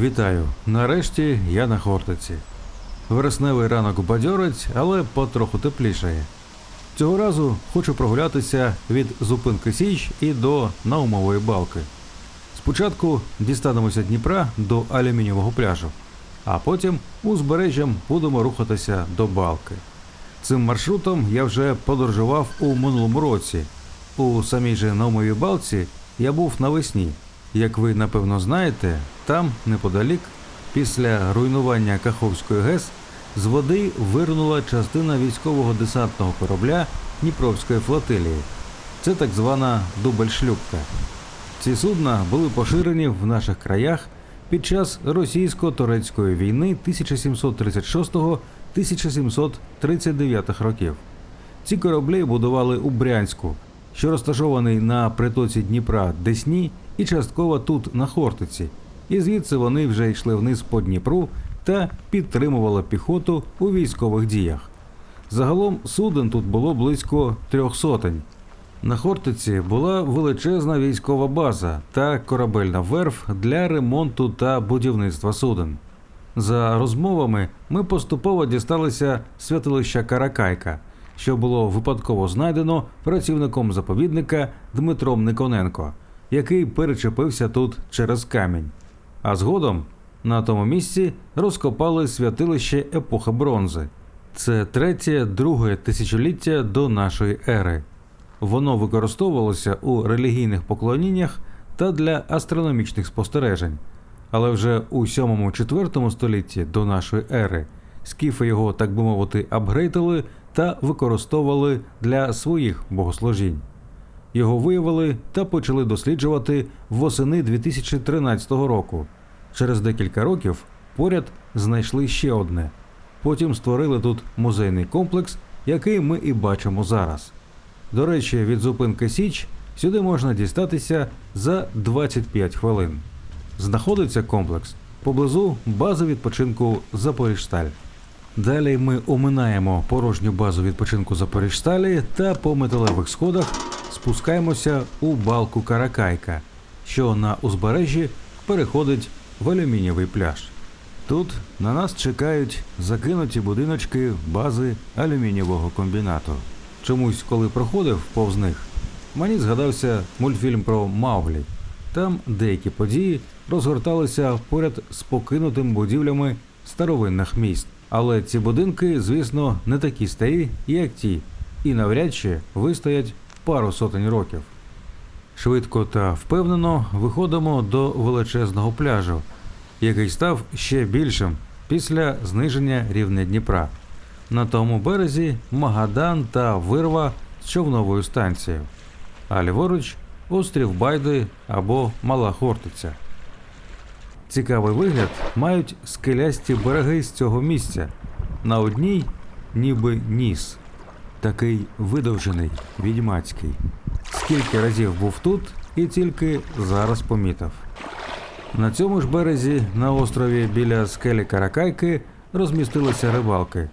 Вітаю! Нарешті я на Хортиці. Вересневий ранок бадьорить, але потроху теплішає. Цього разу хочу прогулятися від зупинки Січ і до Наумової балки. Спочатку дістанемося Дніпра до алюмінієвого пляжу, а потім узбережжям будемо рухатися до балки. Цим маршрутом я вже подорожував у минулому році. У самій же Наумовій балці я був навесні. Як ви напевно знаєте, там неподалік, після руйнування Каховської ГЕС, з води вирнула частина військового десантного корабля Дніпровської флотилії. Це так звана дубль-шлюпка. Ці судна були поширені в наших краях під час російсько-турецької війни 1736-1739 років. Ці кораблі будували у Брянську, що розташований на притоці Дніпра Десні і частково тут на Хортиці. І звідси вони вже йшли вниз по Дніпру та підтримували піхоту у військових діях. Загалом суден тут було близько трьох сотень. На Хортиці була величезна військова база та корабельна верф для ремонту та будівництва суден. За розмовами ми поступово дісталися святилища Каракайка, що було випадково знайдено працівником заповідника Дмитром Никоненко, який перечепився тут через камінь. А згодом на тому місці розкопали святилище епохи бронзи. Це третє, друге тисячоліття до нашої ери. Воно використовувалося у релігійних поклоніннях та для астрономічних спостережень. Але вже у 7-4 столітті до нашої ери скіфи його, так би мовити, апгрейтили та використовували для своїх богослужінь. Його виявили та почали досліджувати восени 2013 року. Через декілька років поряд знайшли ще одне. Потім створили тут музейний комплекс, який ми і бачимо зараз. До речі, від зупинки Січ сюди можна дістатися за 25 хвилин. Знаходиться комплекс поблизу бази відпочинку Запоріжсталь. Далі ми оминаємо порожню базу відпочинку Запоріжсталі та по металевих сходах спускаємося у балку Каракайка, що на узбережжі переходить в алюмінієвий пляж. Тут на нас чекають закинуті будиночки бази алюмінієвого комбінату. Чомусь, коли проходив повз них, мені згадався мультфільм про Мауглі. Там деякі події розгорталися поряд з покинутими будівлями старовинних міст. Але ці будинки, звісно, не такі старі, як ті, і навряд чи вистоять пару сотень років. Швидко та впевнено виходимо до величезного пляжу, який став ще більшим після зниження рівня Дніпра. На тому березі Магадан та вирва з човновою станцією, а ліворуч острів Байди або Мала Хортиця. Цікавий вигляд мають скелясті береги з цього місця. На одній ніби ніс, такий видовжений, відьмацький. Скільки разів був тут і тільки зараз помітив. На цьому ж березі, на острові біля скелі Каракайки, розмістилися рибалки.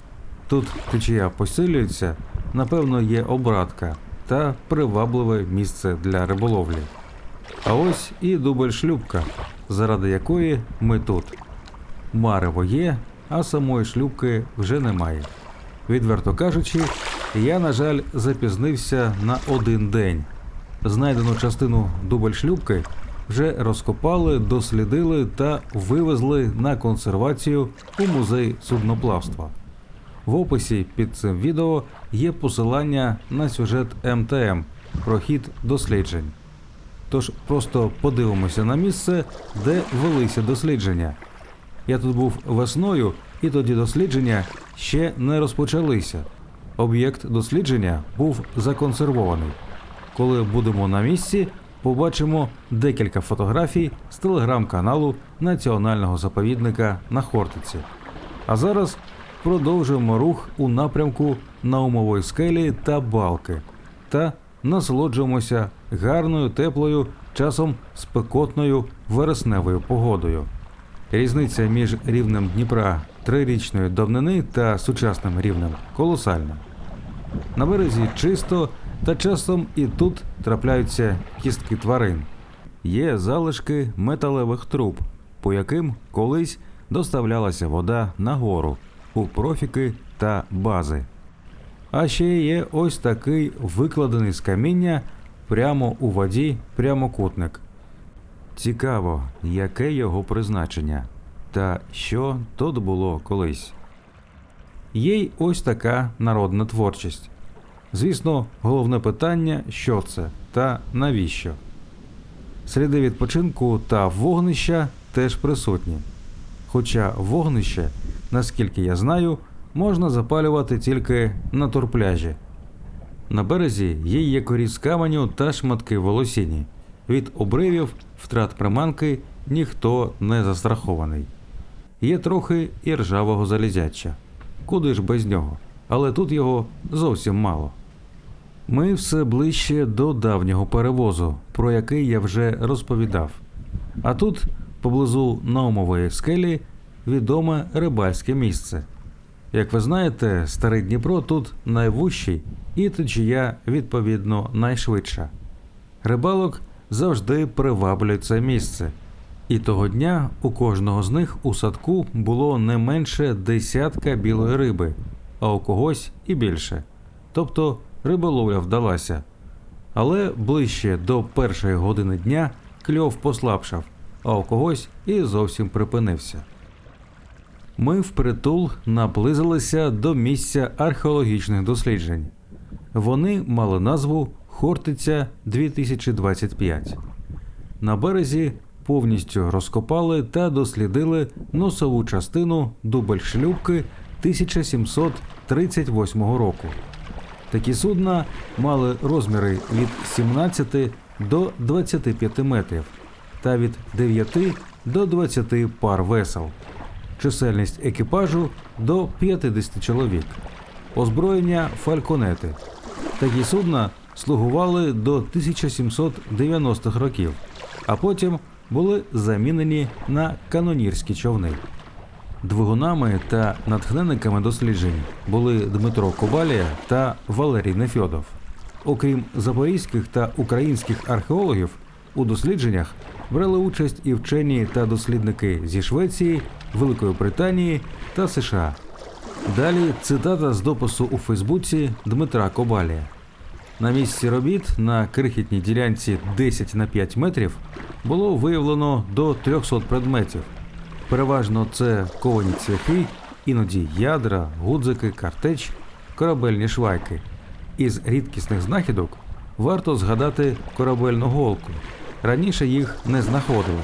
Тут течія посилюється, напевно, є обратка та привабливе місце для риболовлі. А ось і дубль шлюбка, заради якої ми тут. Марево є, а самої шлюбки вже немає. Відверто кажучи, я, на жаль, запізнився на один день. Знайдену частину дубль шлюбки вже розкопали, дослідили та вивезли на консервацію у музей судноплавства. В описі під цим відео є посилання на сюжет МТМ про хід досліджень. Тож просто подивимося на місце, де велися дослідження. Я тут був весною, і тоді дослідження ще не розпочалися. Об'єкт дослідження був законсервований. Коли будемо на місці, побачимо декілька фотографій з телеграм-каналу Національного заповідника на Хортиці. А зараз продовжуємо рух у напрямку Наумової скелі та балки та насолоджуємося гарною, теплою, часом спекотною вересневою погодою. Різниця між рівнем Дніпра трирічної давнини та сучасним рівнем колосальна. На березі чисто, та часом і тут трапляються кістки тварин. Є залишки металевих труб. по яким колись доставлялася вода на гору у профіки та бази. А ще є ось такий викладений з каміння прямо у воді прямокутник. Цікаво, яке його призначення та що тут було колись. Є й ось така народна творчість. Звісно, головне питання, що це та навіщо. Сліди відпочинку та вогнища теж присутні. Хоча вогнище, наскільки я знаю, можна запалювати тільки на турпляжі. На березі є якорі з каменю та шматки волосіні. Від обривів, втрат приманки ніхто не застрахований. Є трохи і ржавого залізяча. Куди ж без нього? Але тут його зовсім мало. Ми все ближче до давнього перевозу, про який я вже розповідав. А тут, поблизу Наумової скелі, відоме рибальське місце. Як ви знаєте, старий Дніпро тут найвужчий і течія, відповідно, найшвидша. Рибалок завжди приваблює це місце. І того дня у кожного з них у садку було не менше десятка білої риби, а у когось і більше. Тобто риболовля вдалася. Але ближче до першої години дня кльов послабшав, а у когось і зовсім припинився. Ми впритул наблизилися до місця археологічних досліджень. Вони мали назву Хортиця 2025. На березі повністю розкопали та дослідили носову частину дубль-шлюпки 1738 року. Такі судна мали розміри від 17 до 25 метрів та від 9 до 20 пар весел. Чисельність екіпажу до 50 чоловік. Озброєння фальконети. Такі судна слугували до 1790-х років, а потім були замінені на канонірські човни. Двигунами та натхненниками досліджень були Дмитро Ковалія та Валерій Нефьодов. Окрім запорізьких та українських археологів, у дослідженнях брали участь і вчені та дослідники зі Швеції, Великої Британії та США. Далі цитата з допису у Фейсбуці Дмитра Кобалія. На місці робіт на крихітній ділянці 10 на 5 метрів було виявлено до 300 предметів. Переважно це ковані цвяхи, іноді ядра, гудзики, картеч, корабельні швайки. Із рідкісних знахідок варто згадати корабельну голку. Раніше їх не знаходили.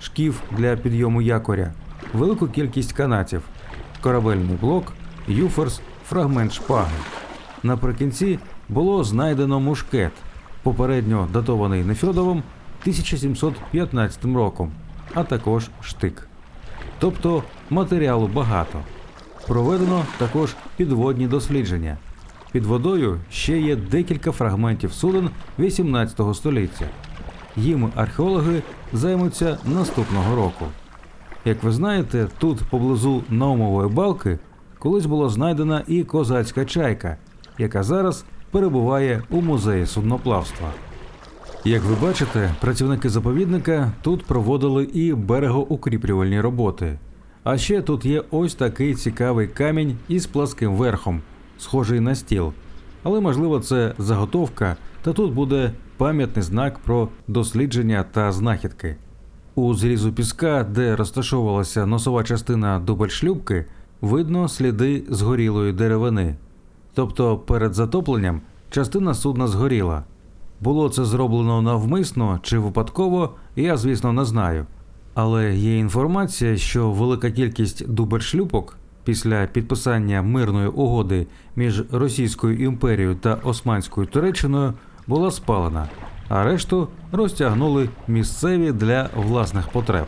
Шкіф для підйому якоря, велику кількість канатів, корабельний блок, юферс, фрагмент шпаги. Наприкінці було знайдено мушкет, попередньо датований Нефьодовим 1715 роком, а також штик. Тобто матеріалу багато. Проведено також підводні дослідження. Під водою ще є декілька фрагментів суден 18 століття. Їм археологи займуться наступного року. Як ви знаєте, тут поблизу Наумової балки колись була знайдена і козацька чайка, яка зараз перебуває у музеї судноплавства. Як ви бачите, працівники заповідника тут проводили і берегоукріплювальні роботи. А ще тут є ось такий цікавий камінь із пласким верхом, схожий на стіл. Але можливо це заготовка, та тут буде пам'ятний знак про дослідження та знахідки. У зрізу піска, де розташовувалася носова частина дубль-шлюпки, видно сліди згорілої деревини. Тобто перед затопленням частина судна згоріла. Було це зроблено навмисно чи випадково, я, звісно, не знаю. Але є інформація, що велика кількість дубельшлюпок після підписання мирної угоди між Російською імперією та Османською Туреччиною була спалена, а решту розтягнули місцеві для власних потреб.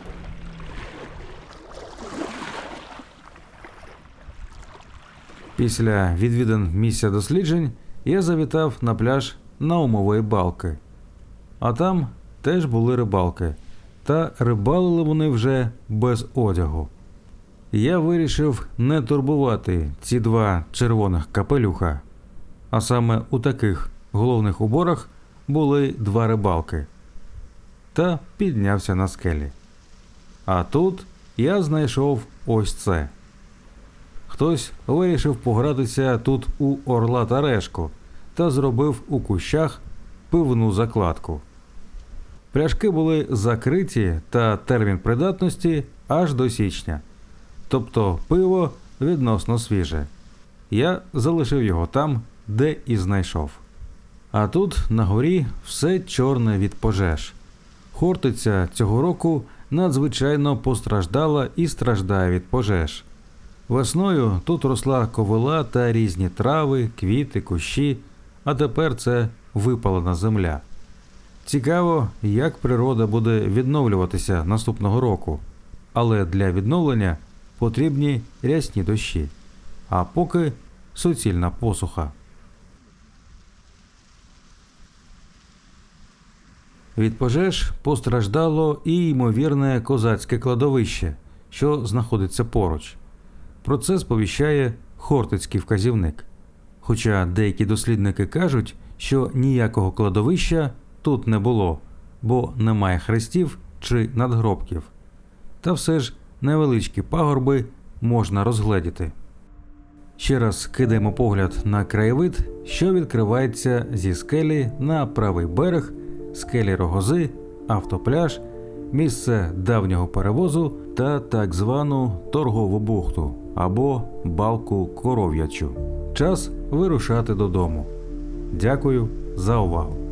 Після відвідин місця досліджень я завітав на пляж Наумової балки. А там теж були рибалки, та рибалили вони вже без одягу. Я вирішив не турбувати ці два червоних капелюха. А саме у таких головних уборах були два рибалки. Та піднявся на скелі. А тут я знайшов ось це. Хтось вирішив погратися тут у орла та решку та зробив у кущах пивну закладку. Пляшки були закриті та термін придатності аж до січня. Тобто пиво відносно свіже. Я залишив його там, де і знайшов. А тут на горі все чорне від пожеж. Хортиця цього року надзвичайно постраждала і страждає від пожеж. Весною тут росла ковила та різні трави, квіти, кущі, а тепер це випалена земля. Цікаво, як природа буде відновлюватися наступного року, але для відновлення потрібні рясні дощі, а поки суцільна посуха. Від пожеж постраждало і ймовірне козацьке кладовище, що знаходиться поруч. Про це сповіщає Хортицький вказівник. Хоча деякі дослідники кажуть, що ніякого кладовища тут не було, бо немає хрестів чи надгробків. Та все ж невеличкі пагорби можна розгледіти. Ще раз кидаємо погляд на краєвид, що відкривається зі скелі на правий берег, скелі рогози, автопляж, місце давнього перевозу та так звану торгову бухту або балку коров'ячу. Час вирушати додому. Дякую за увагу.